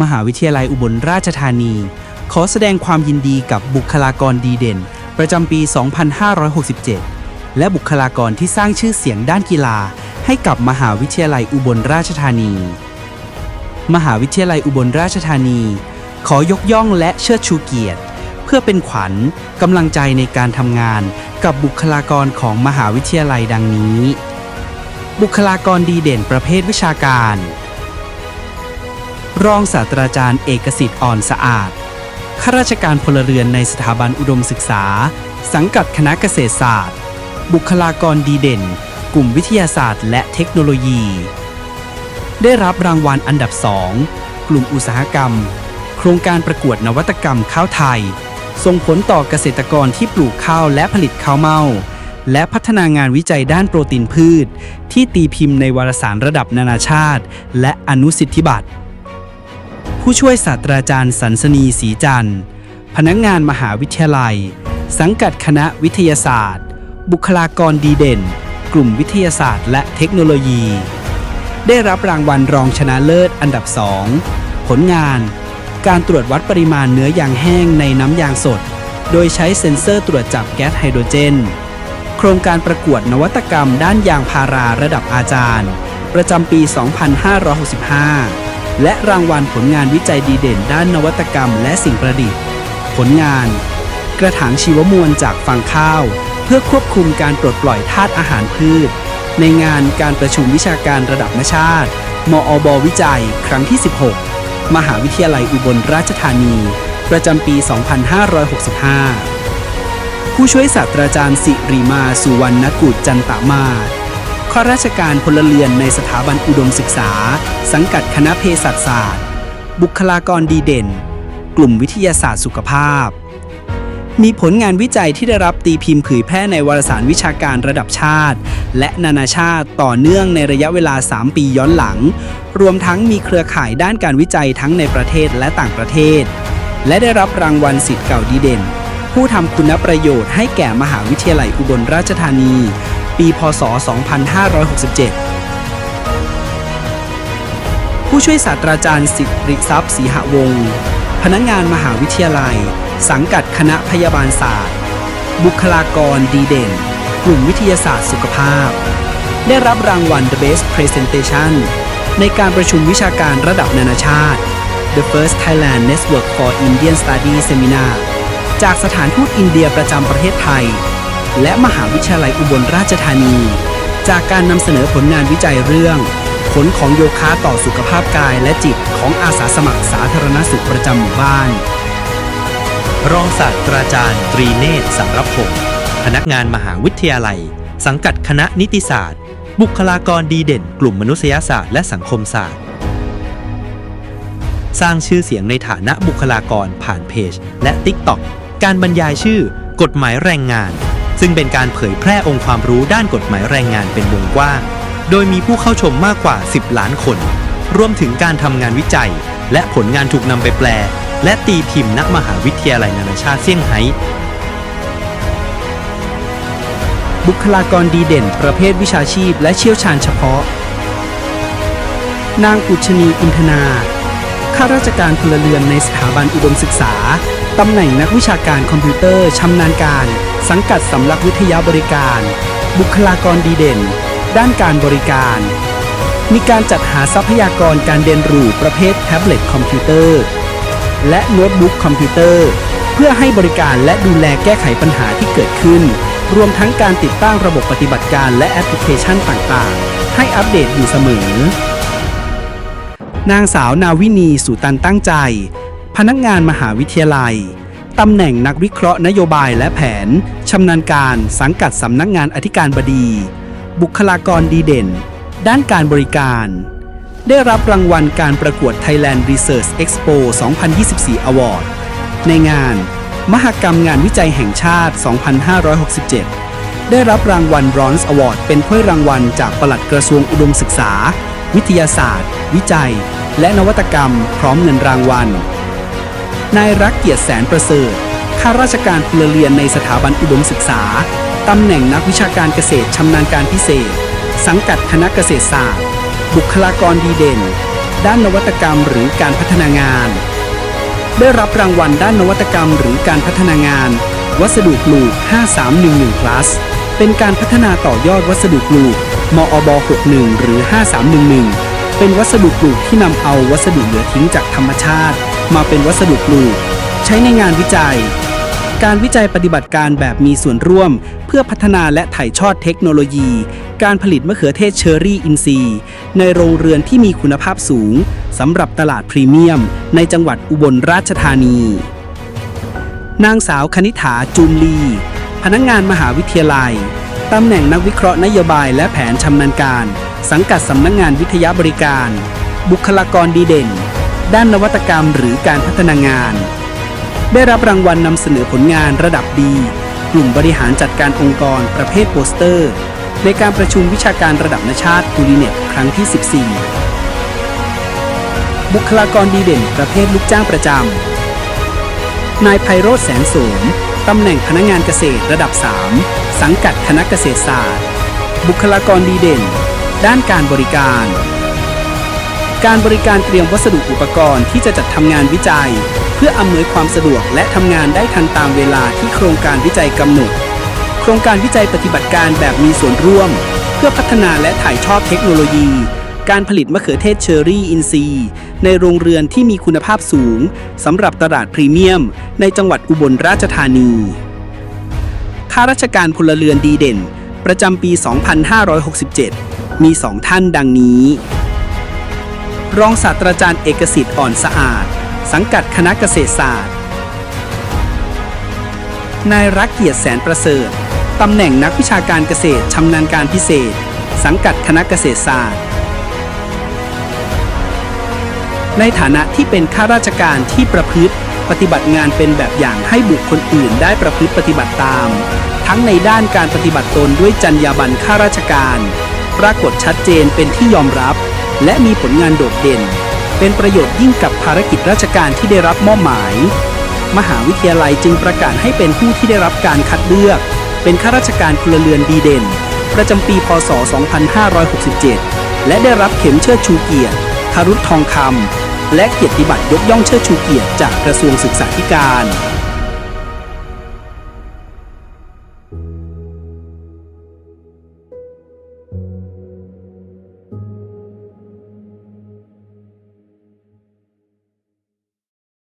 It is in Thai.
มหาวิทยาลัยอุบลราชธานี ขอแสดงความยินดีกับบุคลากรดีเด่น ประจำปี 2567 และบุคลากรที่สร้างชื่อเสียงด้านกีฬา ให้กับมหาวิทยาลัยอุบลราชธานี มหาวิทยาลัยอุบลราชธานี ขอยกย่องและเชิดชูเกียรติ เพื่อเป็นขวัญกำลังใจในการทำงานกับบุคลากรของมหาวิทยาลัยดังนี้ บุคลากรดีเด่นประเภทวิชาการ รองศาสตราจารย์เอกสิทธิ์อ่อนสะอาด ข้าราชการพลเรือนในสถาบันอุดมศึกษา สังกัดคณะเกษตรศาสตร์ บุคลากรดีเด่น กลุ่มวิทยาศาสตร์และเทคโนโลยี ได้รับรางวัลอันดับ2กลุ่มอุตสาหกรรม โครงการประกวดนวัตกรรมข้าวไทย ส่งผลต่อเกษตรกรที่ปลูกข้าวและผลิตข้าวเม่าและพัฒนางานวิจัยด้านโปรตีนพืช ที่ตีพิมพ์ในวารสารระดับนานาชาติ และอนุสิทธิบัตร ผู้ช่วยศาสตราจารย์สันสนีศรีจันทร์ พนักงานมหาวิทยาลัย สังกัดคณะวิทยาศาสตร์ บุคลากรดีเด่น กลุ่มวิทยาศาสตร์ และเทคโนโลยี ได้รับรางวัลรองชนะเลิศอันดับ 2 ผลงาน การตรวจวัดปริมาณเนื้อยางแห้งในน้ำยางสด โดยใช้เซ็นเซอร์ตรวจจับแก๊สไฮโดรเจน โครงการประกวดนวัตกรรมด้านยางพาราระดับอาจารย์ ประจำปี 2565 และรางวัลผลงานวิจัยดีเด่นด้านนวัตกรรมและสิ่งประดิษฐ์ ผลงาน กระถางชีวมวลจากฟางข้าว เพื่อควบคุมการปลดปล่อยธาตุอาหารพืช ในงานการประชุมวิชาการระดับชาติ มอบวิจัย ครั้งที่ 16 มหาวิทยาลัยอุบลราชธานี ประจำปี 2565 ผู้ช่วยศาสตราจารย์สิริมาสุวรรณกุจจันตามาศ ข้าราชการพลเรือนในสถาบันอุดมศึกษา สังกัดคณะเภสัชศาสตร์ บุคลากรดีเด่น กลุ่มวิทยาศาสตร์สุขภาพ มีผลงานวิจัยที่ได้รับตีพิมพ์เผยแพร่ในวารสารวิชาการระดับชาติ และนานาชาติต่อเนื่องในระยะเวลา 3 ปีย้อนหลัง รวมทั้งมีเครือข่ายด้านการวิจัยทั้งในประเทศและต่างประเทศ และได้รับรางวัลสิทธิ์เก่าดีเด่น ผู้ทำคุณประโยชน์ให้แก่มหาวิทยาลัยอุบลราชธานี ปี พศ 2567 ผู้ช่วยศาสตราจารย์สิริทรัพย์ศรีหวงศ์พนักงานมหาวิทยาลัย สังกัดคณะพยาบาลศาสตร์ บุคลากรดีเด่น กลุ่มวิทยาศาสตร์สุขภาพ ได้รับรางวัล The Best Presentation ในการประชุมวิชาการระดับนานาชาติ The First Thailand Network for Indian Studies Seminar จากสถานทูตอินเดียประจำประเทศไทย และมหาวิทยาลัยอุบลราชธานี จากการนำเสนอผลงานวิจัยเรื่อง ผลของโยคะต่อสุขภาพกายและจิตของอาสาสมัครสาธารณสุขประจำหมู่บ้าน รองศาสตราจารย์ ตรีเนตรสังรพงศ์พนักงานมหาวิทยาลัย สังกัดคณะนิติศาสตร์ บุคลากรดีเด่น กลุ่มมนุษยศาสตร์และสังคมศาสตร์ สร้างชื่อเสียงในฐานะบุคลากรผ่านเพจ และ TikTok การบรรยายชื่อกฎหมายแรงงาน ซึ่งเป็นการเผยแพร่องค์ความรู้ด้านกฎหมายแรงงานเป็นวงกว้าง โดยมีผู้เข้าชมมากกว่า 10 ล้านคน รวมถึงการทำงานวิจัย และผลงานถูกนำไปแปล และตีพิมพ์ณมหาวิทยาลัยนานาชาติเซี่ยงไฮ้บุคลากรดีเด่น ประเภทวิชาชีพ และเชี่ยวชาญเฉพาะ นางกุชนีอินทนา ข้าราชการพลเรือนในสถาบันอุดมศึกษา ตำแหน่งนักวิชาการคอมพิวเตอร์ชำนาญการ สังกัดสำนักวิทยาบริการ บุคลากรดีเด่น ด้านการบริการ มีการจัดหาทรัพยากรการเรียนรู้ประเภทแท็บเล็ตคอมพิวเตอร์ และโน้ตบุ๊กคอมพิวเตอร์ เพื่อให้บริการและดูแลแก้ไขปัญหาที่เกิดขึ้น รวมทั้งการติดตั้งระบบปฏิบัติการและแอปพลิเคชันต่างๆ ให้อัปเดตอยู่เสมอ นางสาวนาวินีสุตันตั้งใจ พนักงานมหาวิทยาลัยตำแหน่งนักวิเคราะห์นโยบายและแผน ชำนาญการสังกัดสำนักงานอธิการบดี บุคลากรดีเด่น ด้านการบริการ ได้รับรางวัลการประกวด Thailand Research Expo 2024 Award ในงาน มหกรรมงานวิจัยแห่งชาติ 2567 ได้รับรางวัล Bronze Award เป็นถ้วยรางวัลจากปลัดกระทรวงอุดมศึกษา วิทยาศาสตร์ วิจัย และนวัตกรรม พร้อมเงินรางวัล นายรักเกียรติแสนประเสริฐ ข้าราชการพลเรือนในสถาบันอุดมศึกษา ตำแหน่งนักวิชาการเกษตรชำนาญการพิเศษ สังกัดคณะเกษตรศาสตร์ บุคลากรดีเด่น ด้านนวัตกรรมหรือการพัฒนางาน ได้รับรางวัลด้านนวัตกรรมหรือการพัฒนางาน วัสดุปลูก 5311 plus เป็นการพัฒนาต่อยอดวัสดุปลูก มอบ61 หรือ 5311 เป็นวัสดุปลูกที่นำเอาวัสดุเหลือทิ้งจากธรรมชาติ มาเป็นวัสดุปลูก ใช้ในงานวิจัย การวิจัยปฏิบัติการแบบมีส่วนร่วม เพื่อพัฒนาและถ่ายทอดเทคโนโลยี การผลิตมะเขือเทศเชอร์รี่อินทรีย์ ในโรงเรือนที่มีคุณภาพสูงสำหรับตลาดพรีเมียม ในจังหวัดอุบลราชธานี นางสาวคณิษฐาจูมลี พนักงงานมหาวิทยาลัยตำแหน่งนักวิเคราะห์นโยบายและแผนชำนาญการ สังกัดสำนักงงานวิทยาบริการ บุคลากรดีเด่น ด้านนวัตกรรมหรือการพัฒนางาน ได้รับรางวัลนำเสนอผลงานระดับดีกลุ่มบริหารจัดการองค์กรประเภทโปสเตอร์ ในการประชุมวิชาการระดับนาชาติกูดีเน็ตครั้งที่ 14 บุคลากรดีเด่นประเภทลูกจ้างประจำ นายไพโรธแสนโสมตำแหน่งพนักงานเกษตรระดับ 3 สังกัดคณะเกษตรศาสตร์ บุคลากรดีเด่น ด้านการบริการ การบริการเตรียมวัสดุอุปกรณ์ที่จะจัดทำงานวิจัย เพื่ออำนวยความสะดวกและทำงานได้ทันตามเวลาที่โครงการวิจัยกำหนด โครงการวิจัยปฏิบัติการแบบมีส่วนร่วม เพื่อพัฒนาและถ่ายทอดเทคโนโลยี การผลิตมะเขือเทศเชอร์รี่อินทรีย์ ในโรงเรือนที่มีคุณภาพสูงสำหรับตลาดพรีเมียม ในจังหวัดอุบลราชธานีข้าราชการพลเรือนดีเด่น ประจำปี 2567 มี2ท่านดังนี้ รองศาสตราจารย์เอกสิทธิ์อ่อนสะอาด สังกัดคณะเกษตรศาสตร์ นายรักเกียรติแสนประเสริฐตำแหน่งนักวิชาการเกษตรชำนาญการพิเศษ สังกัดคณะเกษตรศาสตร์ ในฐานะที่เป็นข้าราชการที่ประพฤติ ปฏิบัติงานเป็นแบบอย่างให้บุคคลอื่นได้ประพฤติปฏิบัติตาม ทั้งในด้านการปฏิบัติตนด้วยจรรยาบรรณข้าราชการ ปรากฏชัดเจนเป็นที่ยอมรับ และมีผลงานโดดเด่น เป็นประโยชน์ยิ่งกับภารกิจราชการที่ได้รับมอบหมาย มหาวิทยาลัยจึงประกาศให้เป็นผู้ที่ได้รับการคัดเลือก เป็นข้าราชการพลเรือนดีเด่น ประจำปีพศ 2567 และได้รับเข็มเชิดชูเกียรติคารุธทองคำและเกียรติบัตรยกย่องเชิดชูเกียรติจากกระทรวงศึกษาธิการ